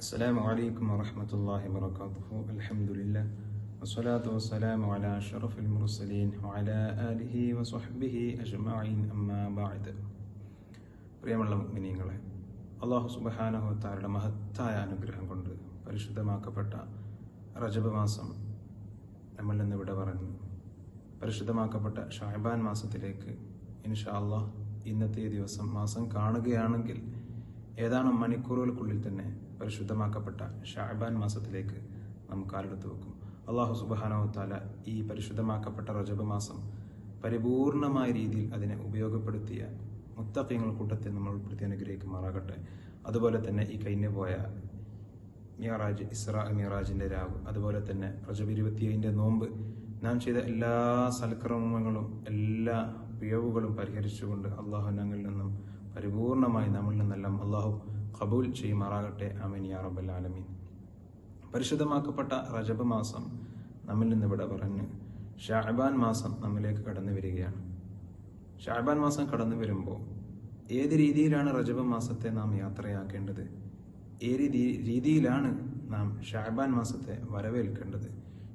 السلام عليكم ورحمة الله وبركاته الحمد لله والصلاة والسلام على أشرف المرسلين وعلى آله وصحبه أجمعين أما بعد പ്രിയമുള്ള മിനിങ്ങളെ അള്ളാഹു സുബഹാനഹുത്താരുടെ മഹത്തായ അനുഗ്രഹം കൊണ്ട് പരിശുദ്ധമാക്കപ്പെട്ട റജബ് മാസം നമ്മളിൽ നിന്ന് ഇവിടെ പറഞ്ഞു പരിശുദ്ധമാക്കപ്പെട്ട ഷാബാൻ മാസത്തിലേക്ക് ഇൻഷാ അള്ളാഹ് ഇന്നത്തെ ദിവസം മാസം കാണുകയാണെങ്കിൽ ഏതാനും മണിക്കൂറുകൾക്കുള്ളിൽ തന്നെ പരിശുദ്ധമാക്കപ്പെട്ട ഷാബാൻ മാസത്തിലേക്ക് നാം കാലെടുത്ത് വെക്കും. അള്ളാഹു സുബാനവത്താല ഈ പരിശുദ്ധമാക്കപ്പെട്ട റജബ് മാസം പരിപൂർണമായ രീതിയിൽ അതിനെ ഉപയോഗപ്പെടുത്തിയ മുത്തഫ്യങ്ങൾ കൂട്ടത്തിൽ നമ്മൾ ഉൾപ്പെടുത്തി അനുഗ്രഹിക്കുമാറാകട്ടെ. അതുപോലെ തന്നെ ഈ കഴിഞ്ഞു പോയ മിയറാജ് ഇസ്രാ മിയറാജിന്റെ രാവ് അതുപോലെ തന്നെ റജബ് ഇരുപത്തിയേഴിന്റെ നോമ്പ് നാം ചെയ്ത എല്ലാ സൽക്രമങ്ങളും എല്ലാ പിഴവുകളും പരിഹരിച്ചുകൊണ്ട് അള്ളാഹു ഞങ്ങളിൽ നിന്നും പരിപൂർണമായി നമ്മളിൽ നിന്നെല്ലാം അള്ളാഹു കബൂൽ ചെയ്യുമാറാകട്ടെ. അമീൻ യാ റബ്ബൽ ആലമീൻ. പരിശുദ്ധമാക്കപ്പെട്ട റജബ് മാസം നമ്മിൽ നിന്ന് ഇവിടെ പറഞ്ഞ് ഷാഹബാൻ മാസം നമ്മിലേക്ക് കടന്നു വരികയാണ്. ഷാഹബാൻ മാസം കടന്നു വരുമ്പോൾ ഏത് രീതിയിലാണ് റജബ് മാസത്തെ നാം യാത്രയാക്കേണ്ടത്? ഏത് രീതിയിലാണ് നാം ഷാഹബാൻ മാസത്തെ വരവേൽക്കേണ്ടത്?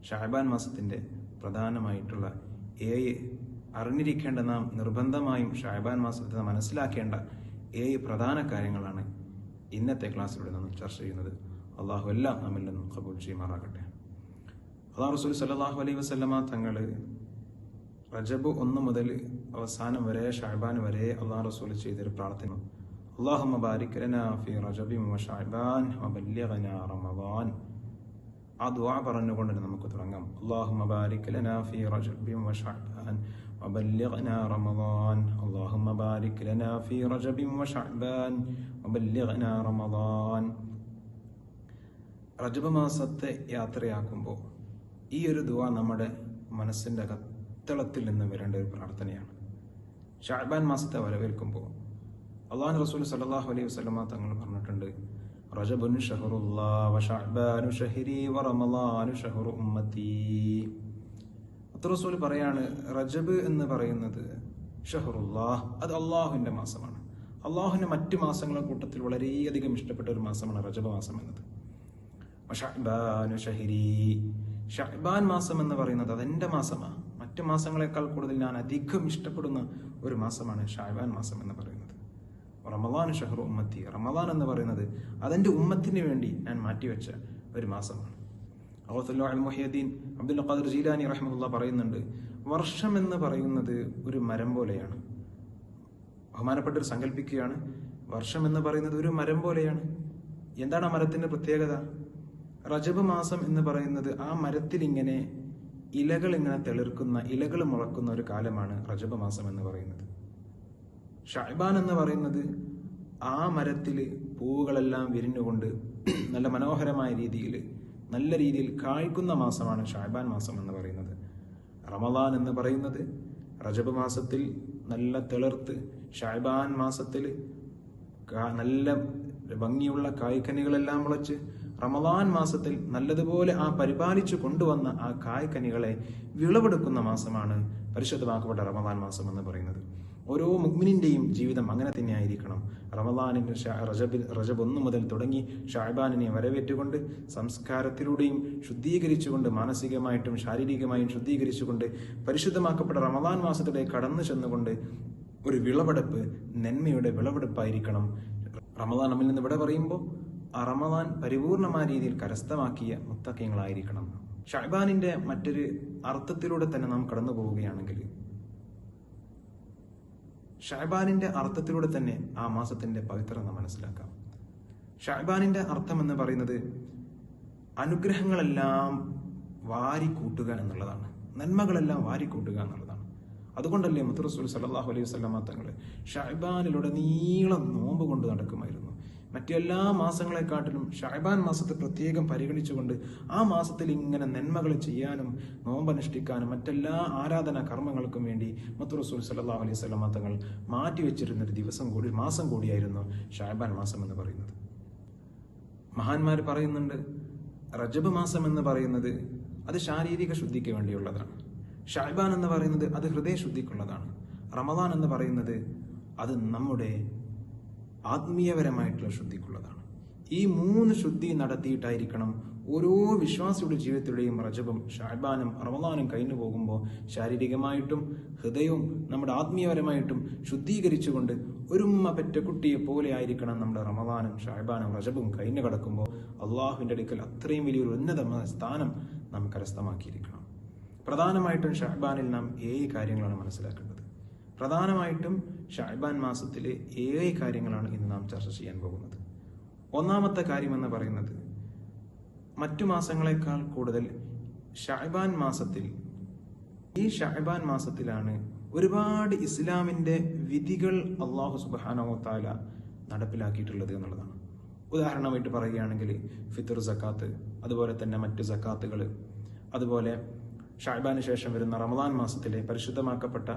ഷാഹബാൻ മാസത്തിന്റെ പ്രധാനമായിട്ടുള്ള ഏഴ് അറിഞ്ഞിരിക്കേണ്ട നാം നിർബന്ധമായും ഷാബാൻ മാസത്തിൽ നാം മനസ്സിലാക്കേണ്ട ഏഴ് പ്രധാന കാര്യങ്ങളാണ് ഇന്നത്തെ ക്ലാസ്സിലൂടെ നമ്മൾ ചർച്ച ചെയ്യുന്നത്. അള്ളാഹു എല്ലാം നമ്മിൽ നിന്നും കബൂൽ ചെയ്യുമാറാകട്ടെ. അള്ളാഹ് റസൂൽ സല്ലാഹു അലൈഹി വസ്ലമ തങ്ങൾ റജബ് ഒന്ന് മുതൽ അവസാനം വരെ ഷാബാൻ വരെ അള്ളാഹ് റസൂൽ ചെയ്തൊരു പ്രാർത്ഥന അള്ളാഹു മബാരിക് ഫി റജബി ഷാബാൻ റമദാൻ. ആ ദുആ പറഞ്ഞുകൊണ്ട് തന്നെ നമുക്ക് തുടങ്ങാം اللهم بارك لنا في رجب وشعبان وبلغنا رمضان اللهم بارك لنا في رجب وشعبان وبلغنا رمضان റജബ് മാസത്തെ യാത്രയാക്കുമ്പോൾ ഈ ഒരു ദുആ നമ്മുടെ മനസ്സിൻ്റെ അകത്തളത്തിൽ നിന്ന് വരേണ്ട ഒരു പ്രാർത്ഥനയാണ് ഷാബാൻ മാസത്തെ വരവേൽക്കുമ്പോൾ അള്ളാഹു റസൂൽ സല്ലല്ലാഹു അലൈഹി വസല്ലമ തങ്ങൾ പറഞ്ഞിട്ടുണ്ട് റജബുൻ شهر الله ഷഹരി شهري ഷഹറു شهر അത്ര റസൂൽ പറയാണ് റജബ് എന്ന് പറയുന്നത് ഷഹറുല്ലാഹ് അത് അള്ളാഹുവിന്റെ മാസമാണ്. അള്ളാഹുവിന്റെ മറ്റു മാസങ്ങളുടെ കൂട്ടത്തിൽ വളരെയധികം ഇഷ്ടപ്പെട്ട ഒരു മാസമാണ് റജബ് മാസം എന്നത്. ഷഹ്ബാൻ മാസം എന്ന് പറയുന്നത് അതെന്റെ മാസമാണ്. മറ്റു മാസങ്ങളെക്കാൾ കൂടുതൽ ഞാൻ അധികം ഇഷ്ടപ്പെടുന്ന ഒരു മാസമാണ് ഷാഹ്ബാൻ മാസം എന്ന് പറയുന്നത്. റമദാൻ ഷഹർ ഉമ്മത്തി. റമദാൻ എന്ന് പറയുന്നത് അതെന്റെ ഉമ്മത്തിന് വേണ്ടി ഞാൻ മാറ്റിവെച്ച ഒരു മാസമാണ്. മുഹിയദ്ദീൻ അബ്ദുൽ ഖാദർ ജീലാനി റഹ്മുല്ല പറയുന്നുണ്ട് വർഷം എന്ന് പറയുന്നത് ഒരു മരം പോലെയാണ്. ബഹുമാനപ്പെട്ട ഒരു സങ്കല്പിക്കുകയാണ് വർഷം എന്ന് പറയുന്നത് ഒരു മരം പോലെയാണ്. എന്താണ് ആ മരത്തിന്റെ പ്രത്യേകത? റജബ് മാസം എന്ന് പറയുന്നത് ആ മരത്തിൽ ഇങ്ങനെ ഇലകൾ ഇങ്ങനെ തെളിർക്കുന്ന ഇലകൾ മുളക്കുന്ന ഒരു കാലമാണ് റജബ് മാസം എന്ന് പറയുന്നത്. ഷൈബാൻ എന്ന് പറയുന്നത് ആ മരത്തിൽ പൂവുകളെല്ലാം വിരിഞ്ഞുകൊണ്ട് നല്ല മനോഹരമായ രീതിയിൽ നല്ല രീതിയിൽ കായ്ക്കുന്ന മാസമാണ് ഷാബാൻ മാസം എന്ന് പറയുന്നത്. റമദാൻ എന്ന് പറയുന്നത് റജബ് മാസത്തിൽ നല്ല തിളർത്ത് ഷാബാൻ മാസത്തിൽ നല്ല ഭംഗിയുള്ള കായ്ക്കനികളെല്ലാം മുളച്ച് റമദാൻ മാസത്തിൽ നല്ലതുപോലെ ആ പരിപാലിച്ചു കൊണ്ടുവന്ന ആ കായ്ക്കനികളെ വിളവെടുക്കുന്ന മാസമാണ് പരിശുദ്ധമാക്കപ്പെട്ട റമദാൻ മാസം എന്ന് പറയുന്നത്. ഓരോ മുഗ്മിനിന്റെയും ജീവിതം അങ്ങനെ തന്നെ ആയിരിക്കണം. റമദാനിന്റെ റജബിൽ റജബ് ഒന്നു മുതൽ തുടങ്ങി ഷാബാനിനെ വരവേറ്റുകൊണ്ട് സംസ്കാരത്തിലൂടെയും ശുദ്ധീകരിച്ചുകൊണ്ട് മാനസികമായിട്ടും ശാരീരികമായും ശുദ്ധീകരിച്ചുകൊണ്ട് പരിശുദ്ധമാക്കപ്പെട്ട റമദാൻ മാസത്തിലെ കടന്നു ചെന്നുകൊണ്ട് ഒരു വിളവെടുപ്പ് നന്മയുടെ വിളവെടുപ്പായിരിക്കണം. റമദാൻ നമ്മിൽ നിന്ന് ഇവിടെ പറയുമ്പോൾ ആ റമദാൻ പരിപൂർണമായ രീതിയിൽ കരസ്ഥമാക്കിയ മുത്തക്കയങ്ങളായിരിക്കണം ഷഹബാനിന്റെ മറ്റൊരു അർത്ഥത്തിലൂടെ തന്നെ നാം കടന്നു പോവുകയാണെങ്കിൽ ഷഹബാനിന്റെ അർത്ഥത്തിലൂടെ തന്നെ ആ മാസത്തിന്റെ പവിത്രത മനസ്സിലാക്കാം. ഷഹബാനിന്റെ അർത്ഥം എന്ന് പറയുന്നത് അനുഗ്രഹങ്ങളെല്ലാം വാരിക്കൂട്ടുക എന്നുള്ളതാണ്. നന്മകളെല്ലാം വാരിക്കൂട്ടുക എന്നുള്ളതാണ്. അതുകൊണ്ടല്ലേ മുത്തറസൂൽ സല്ലാഹു അലൈഹി വസല്ലമ തങ്ങൾ ഷഹബാനിലൂടെ നീളം നോമ്പ് കൊണ്ട് നടക്കുമായിരുന്നു. മറ്റെല്ലാ മാസങ്ങളെക്കാട്ടിലും ഷഹബാൻ മാസത്തെ പ്രത്യേകം പരിഗണിച്ചുകൊണ്ട് ആ മാസത്തിൽ ഇങ്ങനെ നന്മകൾ ചെയ്യാനും നോമ്പനുഷ്ഠിക്കാനും മറ്റെല്ലാ ആരാധനാ കർമ്മങ്ങൾക്കും വേണ്ടി മുത്തുറസൂൽ സല്ലല്ലാഹു അലൈഹി വസല്ലമ തങ്ങൾ മാറ്റിവെച്ചിരുന്ന ഒരു ദിവസം കൂടി മാസം കൂടിയായിരുന്നു ഷഹബാൻ മാസം എന്ന് പറയുന്നത്. മഹാന്മാർ പറയുന്നുണ്ട് റജബ് മാസം എന്ന് പറയുന്നത് അത് ശാരീരിക ശുദ്ധിക്ക് വേണ്ടിയുള്ളതാണ്. ഷായ്ബാൻ എന്ന് പറയുന്നത് അത് ഹൃദയശുദ്ധിക്കുള്ളതാണ്. റമദാൻ എന്ന് പറയുന്നത് അത് നമ്മുടെ ആത്മീയപരമായിട്ടുള്ള ശുദ്ധിക്കുള്ളതാണ്. ഈ മൂന്ന് ശുദ്ധി നടത്തിയിട്ടായിരിക്കണം ഓരോ വിശ്വാസിയുടെ ജീവിതത്തിലൂടെയും റജബും ഷാബാനും റമദാനും കഴിഞ്ഞു പോകുമ്പോൾ ശാരീരികമായിട്ടും ഹൃദയവും നമ്മുടെ ആത്മീയപരമായിട്ടും ശുദ്ധീകരിച്ചുകൊണ്ട് ഒരുമ്മ പെറ്റ കുട്ടിയെ പോലെ ആയിരിക്കണം നമ്മുടെ റമദാനും ഷാബാനും റജബും കഴിഞ്ഞു കിടക്കുമ്പോൾ അള്ളാഹുവിന്റെ അടുക്കൽ അത്രയും വലിയൊരു ഉന്നതമായ സ്ഥാനം നാം കരസ്ഥമാക്കിയിരിക്കണം. പ്രധാനമായിട്ടും ഷാബാനിൽ നാം ഏഴ് കാര്യങ്ങളാണ് മനസ്സിലാക്കേണ്ടത്. പ്രധാനമായിട്ടും ഷാബാൻ മാസത്തിലെ ഏഴ് കാര്യങ്ങളാണ് ഇന്ന് നാം ചർച്ച ചെയ്യാൻ പോകുന്നത്. ഒന്നാമത്തെ കാര്യമെന്ന് പറയുന്നത് മറ്റു മാസങ്ങളെക്കാൾ കൂടുതൽ ഷാബാൻ മാസത്തിൽ ഈ ഷാബാൻ മാസത്തിലാണ് ഒരുപാട് ഇസ്ലാമിന്റെ വിധികൾ അള്ളാഹു സുബാനോത്താല താല നടപ്പിലാക്കിയിട്ടുള്ളത് എന്നുള്ളതാണ്. ഉദാഹരണമായിട്ട് പറയുകയാണെങ്കിൽ ഫിത്തർ സക്കാത്ത് അതുപോലെ തന്നെ മറ്റ് സക്കാത്തുകൾ അതുപോലെ ഷാബാന് ശേഷം വരുന്ന റമദാൻ മാസത്തിലെ പരിശുദ്ധമാക്കപ്പെട്ട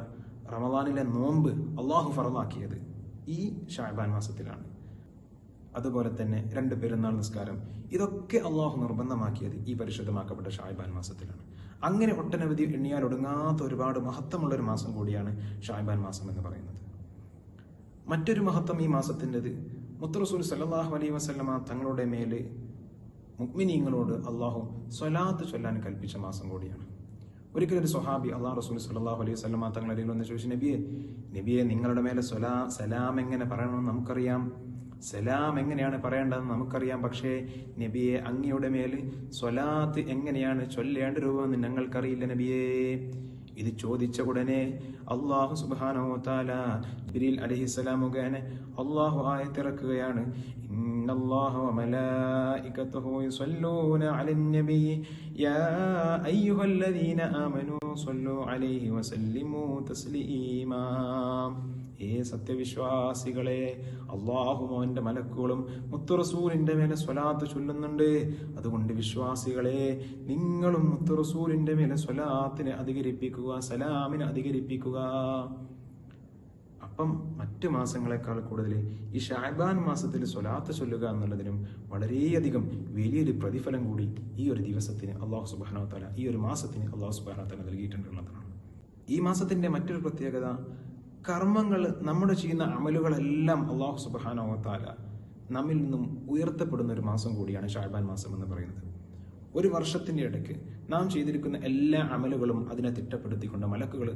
റമദാനിലെ നോമ്പ് അള്ളാഹു ഫറലാക്കിയത് ഈ ഷാബാൻ മാസത്തിലാണ്. അതുപോലെ തന്നെ രണ്ട് പെരുന്നാൾ നിസ്കാരം ഇതൊക്കെ അള്ളാഹു നിർബന്ധമാക്കിയത് ഈ പരിശുദ്ധമാക്കപ്പെട്ട ഷായ്ബാൻ മാസത്തിലാണ്. അങ്ങനെ ഒട്ടനവധി എണ്ണിയാൽ ഒടുങ്ങാത്ത ഒരുപാട് മഹത്വമുള്ള ഒരു മാസം കൂടിയാണ് ഷായ്ബാൻ മാസം എന്ന് പറയുന്നത്. മറ്റൊരു മഹത്വം ഈ മാസത്തിന്റെത് മുത്തറസൂൽ സല്ലാഹു അലൈ വസ്ലമ തങ്ങളുടെ മേൽ മുഗ്മിനീങ്ങളോട് അള്ളാഹു സ്വലാത്ത് ചൊല്ലാൻ കൽപ്പിച്ച മാസം കൂടിയാണ്. ഒരിക്കലും ഒരു സ്വഹാബി അള്ളാഹ് റസൂൽ സല്ലാഹു അലൈഹി സ്വലമ തങ്ങളുടെ വന്ന് ചോദിച്ചു നബിയെ നബിയെ നിങ്ങളുടെ മേലെ സ്വലാ സലാം എങ്ങനെ പറയണമെന്ന് നമുക്കറിയാം. സലാം എങ്ങനെയാണ് പറയേണ്ടതെന്ന് നമുക്കറിയാം. പക്ഷേ നബിയെ അങ്ങയുടെ മേൽ സ്വലാത്ത് എങ്ങനെയാണ് ചൊല്ലേണ്ട രൂപമെന്ന് ഞങ്ങൾക്കറിയില്ല നബിയേ. ഇത് ചോദിച്ച ഉടനെ അള്ളാഹു സുബാനോ താല ജിബിരിൽ അലഹിസ്സലാം മുഖേന അള്ളാഹു ആയത്തിറക്കുകയാണ്. ആമനു അലൈഹി ഏ സത്യവിശ്വാസികളെ അള്ളാഹും അവന്റെ മലക്കുകളും മുത്തുറസൂലിന്റെ മേലെ സ്വലാത്ത് ചൊല്ലുന്നുണ്ട്. അതുകൊണ്ട് വിശ്വാസികളെ നിങ്ങളും മുത്തുറസൂലിന്റെ മേലെ സ്വലാത്തിനെ അധികരിപ്പിക്കുക സലാമിനെ അധികരിപ്പിക്കുക. അപ്പം മറ്റു മാസങ്ങളെക്കാൾ കൂടുതൽ ഈ ഷാബാൻ മാസത്തിൽ സ്വലാത്ത് ചൊല്ലുക എന്നുള്ളതിനും വളരെയധികം വലിയൊരു പ്രതിഫലം കൂടി ഈ ഒരു ദിവസത്തിന് അള്ളാഹു സുബാനോ തല ഈ ഒരു മാസത്തിന് അള്ളാഹു സുബാനോ തല നൽകിയിട്ടുണ്ടെന്നുള്ളതാണ്. ഈ മാസത്തിന്റെ മറ്റൊരു പ്രത്യേകത കർമ്മങ്ങൾ നമ്മുടെ ചെയ്യുന്ന അമലുകളെല്ലാം അള്ളാഹു സുബാനോ താല നമ്മിൽ നിന്നും ഉയർത്തപ്പെടുന്ന ഒരു മാസം കൂടിയാണ് ഷാബാൻ മാസം എന്ന് പറയുന്നത് ഒരു വർഷത്തിന്റെ ഇടയ്ക്ക് നാം ചെയ്തിരിക്കുന്ന എല്ലാ അമലുകളും അതിനെ തിട്ടപ്പെടുത്തിക്കൊണ്ട് മലക്കുകൾ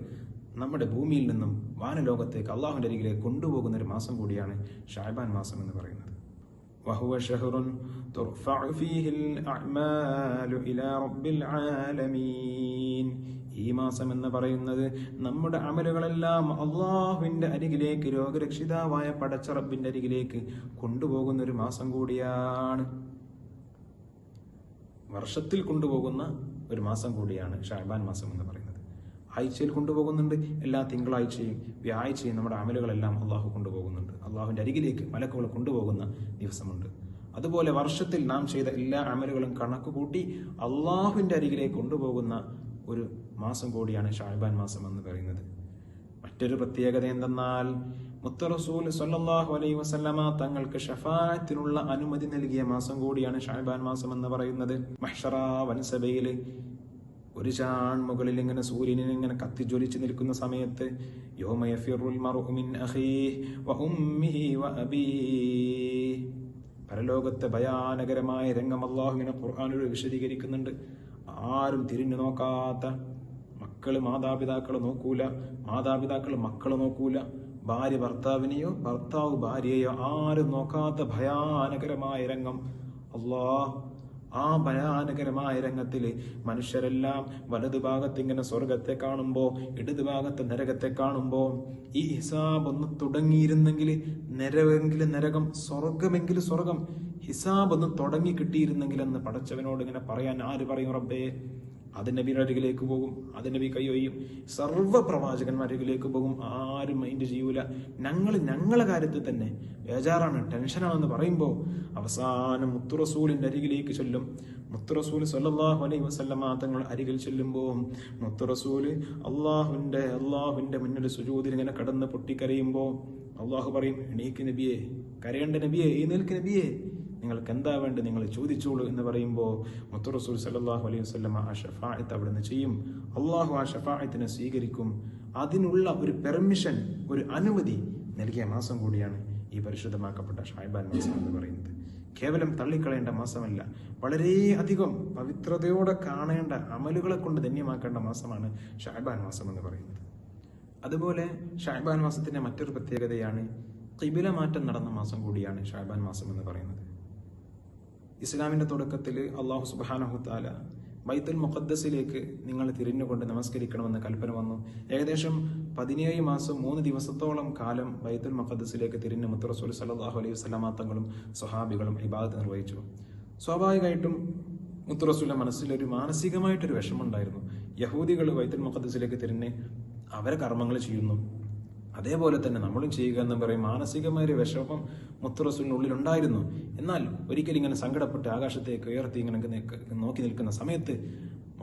നമ്മുടെ ഭൂമിയിൽ നിന്നും വാനലോകത്തേക്ക് അള്ളാഹുവിന്റെ അരികിലേക്ക് കൊണ്ടുപോകുന്ന ഒരു മാസം കൂടിയാണ് ഷാബാൻ മാസം എന്ന് പറയുന്നത് وهو شهر ترفع فيه الأعمال إلى رب العالمين ഈ മാസം എന്ന് പറയുന്നത് നമ്മുടെ അമലുകളെല്ലാം അള്ളാഹുവിന്റെ അരികിലേക്ക് രോഗരക്ഷിതാവായ പടച്ച റബ്ബിന്റെ അരികിലേക്ക് കൊണ്ടുപോകുന്ന ഒരു മാസം കൂടിയാണ്. വർഷത്തിൽ കൊണ്ടുപോകുന്ന ഒരു മാസം കൂടിയാണ് ഷാബാൻ മാസം എന്ന് പറയുന്നത്. ആഴ്ചയിൽ കൊണ്ടുപോകുന്നുണ്ട് എല്ലാ തിങ്കളാഴ്ചയും വ്യാഴ്ചയും നമ്മുടെ അമലുകളെല്ലാം അള്ളാഹു കൊണ്ടുപോകുന്നുണ്ട്. അള്ളാഹുവിന്റെ അരികിലേക്ക് മലക്കുകൾ കൊണ്ടുപോകുന്ന ദിവസമുണ്ട്. അതുപോലെ വർഷത്തിൽ നാം ചെയ്ത എല്ലാ അമലുകളും കണക്ക് കൂട്ടി അള്ളാഹുവിന്റെ അരികിലേക്ക് കൊണ്ടുപോകുന്ന ഒരു മാസം കൂടിയാണ് ഷായ്ബാൻ മാസം എന്ന് പറയുന്നത്. മറ്റൊരു പ്രത്യേകത എന്തെന്നാൽ മുത്തറസൂൽ സല്ലാഹു അലൈ വസല്ലമ തങ്ങൾക്ക് ഷഫായത്തിനുള്ള അനുമതി നൽകിയ മാസം കൂടിയാണ് ഷായ്ബാൻ മാസം എന്ന് പറയുന്നത്. മഹ്ഷറ വൻസഭയിൽ ഒരു ചാൺ മുകളിൽ ഇങ്ങനെ സൂര്യനെ ഇങ്ങനെ കത്തി കത്തിജ്വലിച്ച് നിൽക്കുന്ന സമയത്ത് പരലോകത്തെ ഭയാനകരമായ രംഗം അള്ളാഹു ഇങ്ങനെ ഖുർആാനിലൂടെ വിശദീകരിക്കുന്നുണ്ട്. ആരും തിരിഞ്ഞു നോക്കാത്ത മക്കൾ മാതാപിതാക്കളെ നോക്കൂല മാതാപിതാക്കൾ മക്കൾ നോക്കൂല. ഭാര്യ ഭർത്താവിനെയോ ഭർത്താവ് ഭാര്യയോ ആരും നോക്കാത്ത ഭയാനകരമായ രംഗം. അള്ളാ ആ ഭയാനകരമായ രംഗത്തിൽ മനുഷ്യരെല്ലാം വലതുഭാഗത്ത് ഇങ്ങനെ സ്വർഗത്തെ കാണുമ്പോൾ ഇടതുഭാഗത്ത് നരകത്തെ കാണുമ്പോൾ ഈ ഹിസാബ് ഒന്ന് തുടങ്ങിയിരുന്നെങ്കിൽ നരകെങ്കിലും നരകം സ്വർഗമെങ്കിൽ സ്വർഗം ഹിസാബ് ഒന്ന് തുടങ്ങി കിട്ടിയിരുന്നെങ്കിൽ എന്ന് പടച്ചവനോട് ഇങ്ങനെ പറയാൻ ആര് പറയും റബ്ബേ? അത് നബിയുടെ അരികിലേക്ക് പോകും അത് നബി കൈയൊയ്യും സർവ പ്രവാചകന്മാരിലേക്ക് പോകും ആരും മൈൻഡ് ചെയ്യൂല. ഞങ്ങൾ ഞങ്ങളെ കാര്യത്തിൽ തന്നെ ബേജാറാണ് ടെൻഷനാണെന്ന് പറയുമ്പോൾ അവസാനം മുത്തുറസൂലിന്റെ അരികിലേക്ക് ചൊല്ലും. മുത്തുറസൂൽ സല്ലല്ലാഹു അലൈഹി വസല്ലമ തങ്ങൾ അരികിൽ ചെല്ലുമ്പോൾ മുത്തുറസൂൽ അള്ളാഹുവിന്റെ അള്ളാഹുവിന്റെ മുന്നിൽ സുജൂതിൽ ഇങ്ങനെ കടന്ന് പൊട്ടിക്കരയുമ്പോൾ അള്ളാഹു പറയും എണീക്ക് നബിയെ കരയേണ്ട നബിയെ എഴുന്നേൽക്ക് നബിയെ. നിങ്ങൾക്ക് എന്താ വേണ്ടത് നിങ്ങൾ ചോദിച്ചോളൂ എന്ന് പറയുമ്പോൾ മുത്തു റസൂൽ സല്ലാഹു അലൈഹി വസ്ലമ ആ ഷഫായത്ത് അവിടുന്ന് ചെയ്യും. അള്ളാഹു ആ ഷഫായത്തിനെ സ്വീകരിക്കും. അതിനുള്ള ഒരു പെർമിഷൻ ഒരു അനുമതി നൽകിയ മാസം കൂടിയാണ് ഈ പരിശുദ്ധമാക്കപ്പെട്ട ഷായ്ബാൻ മാസം എന്ന് പറയുന്നത്. കേവലം തള്ളിക്കളയേണ്ട മാസമല്ല വളരെ അധികം പവിത്രതയോടെ കാണേണ്ട അമലുകളെ കൊണ്ട് ധന്യമാക്കേണ്ട മാസമാണ് ഷായ്ബാൻ മാസം എന്ന് പറയുന്നത്. അതുപോലെ ഷായ്ബാൻ മാസത്തിന്റെ മറ്റൊരു പ്രത്യേകതയാണ് കിബില മാറ്റം നടന്ന മാസം കൂടിയാണ് ഷായ്ബാൻ മാസം എന്ന് പറയുന്നത്. ഇസ്ലാമിന്റെ തുടക്കത്തിൽ അള്ളാഹു സുബാനഹു താല ബൈത്തുൽ മുഖദ്സിലേക്ക് നിങ്ങൾ തിരിഞ്ഞുകൊണ്ട് നമസ്കരിക്കണമെന്ന് കൽപ്പന വന്നു. ഏകദേശം പതിനേഴ് മാസം മൂന്ന് ദിവസത്തോളം കാലം ബൈത്തുൽ മുഖദ്സിലേക്ക് തിരിഞ്ഞ് മുത്തറസൂൽ സലാഹു അലൈഹി വസ്ലാമാ തങ്ങളും സ്വഹാബികളും ഇബാദത്ത് നിർവഹിച്ചു. സ്വാഭാവികമായിട്ടും മുത്തറസൂലിന്റെ മനസ്സിലൊരു മാനസികമായിട്ടൊരു വിഷമമുണ്ടായിരുന്നു. യഹൂദികൾ ബൈത്തുൽ മുഖദ്സിലേക്ക് തിരിഞ്ഞ് അവരെ കർമ്മങ്ങൾ ചെയ്യുന്നു. അതേപോലെ തന്നെ നമ്മളും ചെയ്യുക എന്ന് പറയും. മാനസികമായ ഒരു വിഷമം മുത്തുറസൂലിനുള്ളിൽ ഉണ്ടായിരുന്നു എന്നാൽ ഒരിക്കലും ഇങ്ങനെ സങ്കടപ്പെട്ട് ആകാശത്തേക്ക് ഉയർത്തി ഇങ്ങനെ നോക്കി നിൽക്കുന്ന സമയത്ത്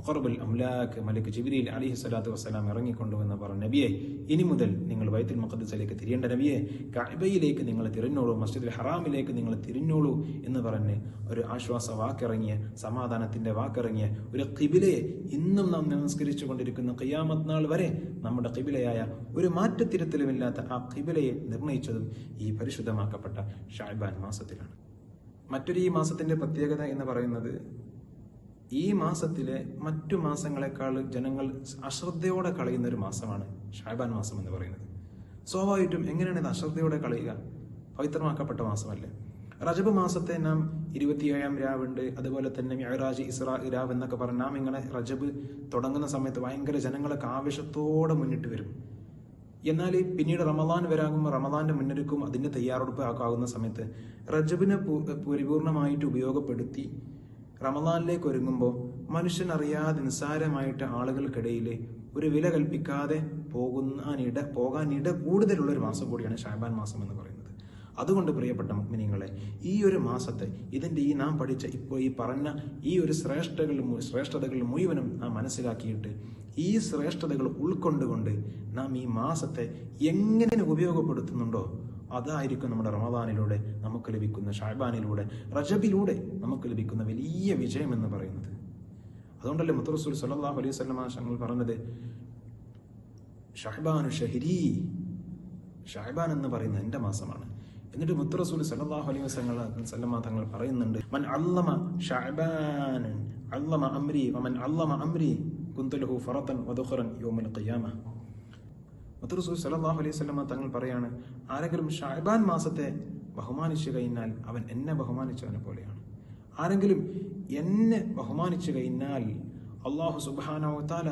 മുഖർബുൽ അംലാഖ് മലിക് ജിബിരിയിൽ അലിഹി സ്വലാത്തു വസ്സലാം ഇറങ്ങിക്കൊണ്ടുവെന്ന് പറഞ്ഞ നബിയെ ഇനി മുതൽ നിങ്ങൾ വൈത്തുൽ മുഖദ്സിലേക്ക് തിരിയേണ്ട നബിയെ കഅബയിലേക്ക് നിങ്ങൾ തിരിഞ്ഞോളൂ മസ്ജിദുൽ ഹറാമിലേക്ക് നിങ്ങൾ തിരിഞ്ഞോളൂ എന്ന് പറഞ്ഞ് ഒരു ആശ്വാസ വാക്കിറങ്ങിയ സമാധാനത്തിന്റെ വാക്കിറങ്ങിയ ഒരു കിബിലയെ ഇന്നും നാം നമസ്കരിച്ചു കൊണ്ടിരിക്കുന്ന കയ്യാമത് നാൾ വരെ നമ്മുടെ കിബിലയായ ഒരു മാറ്റത്തിരുത്തലുമില്ലാത്ത ആ കിബിലയെ നിർണയിച്ചതും ഈ പരിശുദ്ധമാക്കപ്പെട്ട ഷാബാൻ മാസത്തിലാണ്. മറ്റൊരു ഈ മാസത്തിന്റെ പ്രത്യേകത എന്ന് പറയുന്നത് ഈ മാസത്തിലെ മറ്റു മാസങ്ങളെക്കാൾ ജനങ്ങൾ അശ്രദ്ധയോടെ കളയുന്ന ഒരു മാസമാണ് ഷാബാൻ മാസം എന്ന് പറയുന്നത്. സ്വാഭാവികമായിട്ടും എങ്ങനെയാണ് ഇത് അശ്രദ്ധയോടെ കളയുക? പവിത്രമാക്കപ്പെട്ട മാസമല്ലേ. റജബ് മാസത്തെ നാം ഇരുപത്തിയേഴാം രാവുണ്ട്. അതുപോലെ തന്നെ മ്യാറാജ് ഇസ്രാ രാവ് എന്നൊക്കെ പറഞ്ഞ് നാം ഇങ്ങനെ റജബ് തുടങ്ങുന്ന സമയത്ത് ഭയങ്കര ജനങ്ങളൊക്കെ ആവേശത്തോടെ മുന്നിട്ട് വരും. എന്നാൽ പിന്നീട് റമദാൻ വരാകുമ്പോൾ റമദാന്റെ മുന്നൊരുക്കും അതിന്റെ തയ്യാറെടുപ്പ് ആക്കാവുന്ന സമയത്ത് റജബിനെ പരിപൂർണമായിട്ട് ഉപയോഗപ്പെടുത്തി റമദാനിലേക്ക് ഒരുങ്ങുമ്പോൾ മനുഷ്യൻ അറിയാതെ നിസ്സാരമായിട്ട് ആളുകൾക്കിടയിൽ ഒരു വില കൽപ്പിക്കാതെ പോകുന്നതിനിട പോകാനിട കൂടുതലുള്ള ഒരു മാസം കൂടിയാണ് ഷാബാൻ മാസം എന്ന് പറയുന്നത്. അതുകൊണ്ട് പ്രിയപ്പെട്ട മുഗ്മിനിങ്ങളെ ഈ ഒരു മാസത്തെ ഇതിന്റെ ഈ നാം പഠിച്ച ഇപ്പോൾ ഈ പറഞ്ഞ ഈ ഒരു ശ്രേഷ്ഠകൾ ശ്രേഷ്ഠതകൾ മുഴുവനും നാം മനസ്സിലാക്കിയിട്ട് ഈ ശ്രേഷ്ഠതകൾ ഉൾക്കൊണ്ടുകൊണ്ട് നാം ഈ മാസത്തെ എങ്ങനെ ഉപയോഗപ്പെടുത്തുന്നുണ്ടോ അതായിരിക്കും നമ്മുടെ റമദാനിലൂടെ നമുക്ക് ലഭിക്കുന്ന ഷാബാനിലൂടെ റജബിലൂടെ നമുക്ക് ലഭിക്കുന്ന വലിയ വിജയം എന്ന് പറയുന്നത്. അതുകൊണ്ടല്ലേ മുത്തറസൂൽ സല്ലാഹു അലൈഹി വസല്ലമ തങ്ങൾ പറഞ്ഞത്? ഷഹബാനു ഷഹരി ഷഹബാൻ എന്ന് പറയുന്നത് എന്റെ മാസമാണ്. എന്നിട്ട് മുത്തറസൂൽ സല്ലാഹു അലൈഹി വസല്ലമ തങ്ങൾ പറയുന്നുണ്ട് മൻ അല്ലമ ഷഹബാൻ അല്ലമ അമ്രി മൻ അല്ലമ അമ്രി കുന്തലഹു ഫറത്തൻ വദഖറൻ യോമൽ ഖിയാമ. മുത്തറസൂൽ സല്ലല്ലാഹു അലൈഹി സ്വലമ തങ്ങൾ പറയാണ് ആരെങ്കിലും ഷാഹിബാൻ മാസത്തെ ബഹുമാനിച്ചു കഴിഞ്ഞാൽ അവൻ എന്നെ ബഹുമാനിച്ചവനെ പോലെയാണ്. ആരെങ്കിലും എന്നെ ബഹുമാനിച്ചു കഴിഞ്ഞാൽ അള്ളാഹു സുബാനാവത്താല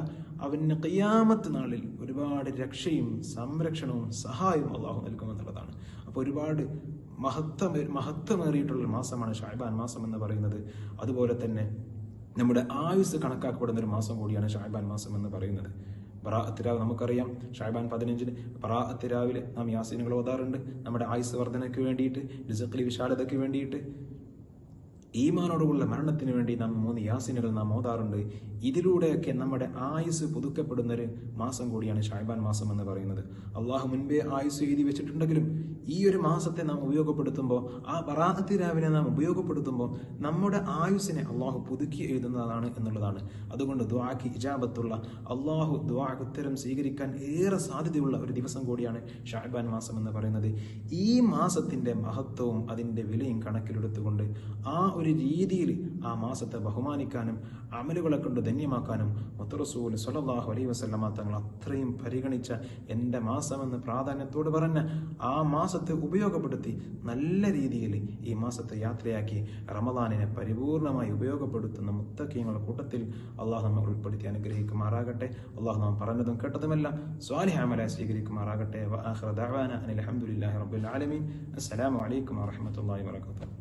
അവന് കയ്യാമത്ത് നാളിൽ ഒരുപാട് രക്ഷയും സംരക്ഷണവും സഹായവും അള്ളാഹു നൽകുമെന്നുള്ളതാണ്. അപ്പോൾ ഒരുപാട് മഹത്വം മഹത്വമേറിയിട്ടുള്ള മാസമാണ് ഷാഹിബാൻ മാസം എന്ന് പറയുന്നത്. അതുപോലെ തന്നെ നമ്മുടെ ആയുസ് കണക്കാക്കപ്പെടുന്ന ഒരു മാസം കൂടിയാണ് ഷാഹിബാൻ മാസം എന്ന് പറയുന്നത്. ബറാഅത്തിരാവ് നമുക്കറിയാം. ഷാബാൻ പതിനഞ്ചിന് ബറാഅത്തിരാവിൽ നാം യാസീനുകൾ ഓതാറുണ്ട്. നമ്മുടെ ആയുസ് വർധനയ്ക്ക് വേണ്ടിയിട്ട് ലിസക്കിലി വിശാലതയ്ക്ക് വേണ്ടിയിട്ട് ഈമാനോടുള്ള മരണത്തിന് വേണ്ടി നാം മൂന്ന് യാസിനുകൾ നാം ഓതാറുണ്ട്. ഇതിലൂടെയൊക്കെ നമ്മുടെ ആയുസ് പുതുക്കപ്പെടുന്ന ഒരു മാസം കൂടിയാണ് ഷായ്ബാൻ മാസം എന്ന് പറയുന്നത്. അള്ളാഹു മുൻപേ ആയുസ് എഴുതി വെച്ചിട്ടുണ്ടെങ്കിലും ഈ ഒരു മാസത്തെ നാം ഉപയോഗപ്പെടുത്തുമ്പോൾ ആ ബറാഹത്തി രാവിനെ നാം ഉപയോഗപ്പെടുത്തുമ്പോൾ നമ്മുടെ ആയുസിനെ അള്ളാഹു പുതുക്കി എഴുതുന്നതാണ് എന്നുള്ളതാണ്. അതുകൊണ്ട് ദ്വാക്ക് ഇജാബത്തുള്ള അള്ളാഹു ദ്വാക്ക് ഉത്തരം സ്വീകരിക്കാൻ ഏറെ സാധ്യതയുള്ള ഒരു ദിവസം കൂടിയാണ് ഷായ്ബാൻ മാസം എന്ന് പറയുന്നത്. ഈ മാസത്തിന്റെ മഹത്വവും അതിന്റെ വിലയും കണക്കിലെടുത്തുകൊണ്ട് ആ ഒരു രീതിയിൽ ആ മാസത്തെ ബഹുമാനിക്കാനും അമലുകളെ കൊണ്ട് ധന്യമാക്കാനും മുത്തറസൂൽ സല്ലല്ലാഹു അലൈ വസ്ലമ തങ്ങൾ അത്രയും പരിഗണിച്ച എന്റെ മാസമെന്ന് പ്രാധാന്യത്തോട് പറഞ്ഞ ആ മാസത്തെ ഉപയോഗപ്പെടുത്തി നല്ല രീതിയിൽ ഈ മാസത്തെ യാത്രയാക്കി റമദാനിനെ പരിപൂർണമായി ഉപയോഗപ്പെടുത്തുന്ന മുത്തക്കീങ്ങളുടെ കൂട്ടത്തിൽ അള്ളാഹു നമ്മൾ ഉൾപ്പെടുത്തി അനുഗ്രഹിക്കുമാറാകട്ടെ. അള്ളാഹു നാം പറഞ്ഞതും കേട്ടതുമെല്ലാം സ്വാലിഹാമലായി സ്വീകരിക്കുമാറാകട്ടെ. വ റബുൽ ആലമീൻ. അസ്സലാമു അലൈക്കും വറഹ്മത്തുള്ളാഹി വബറകാതുഹു.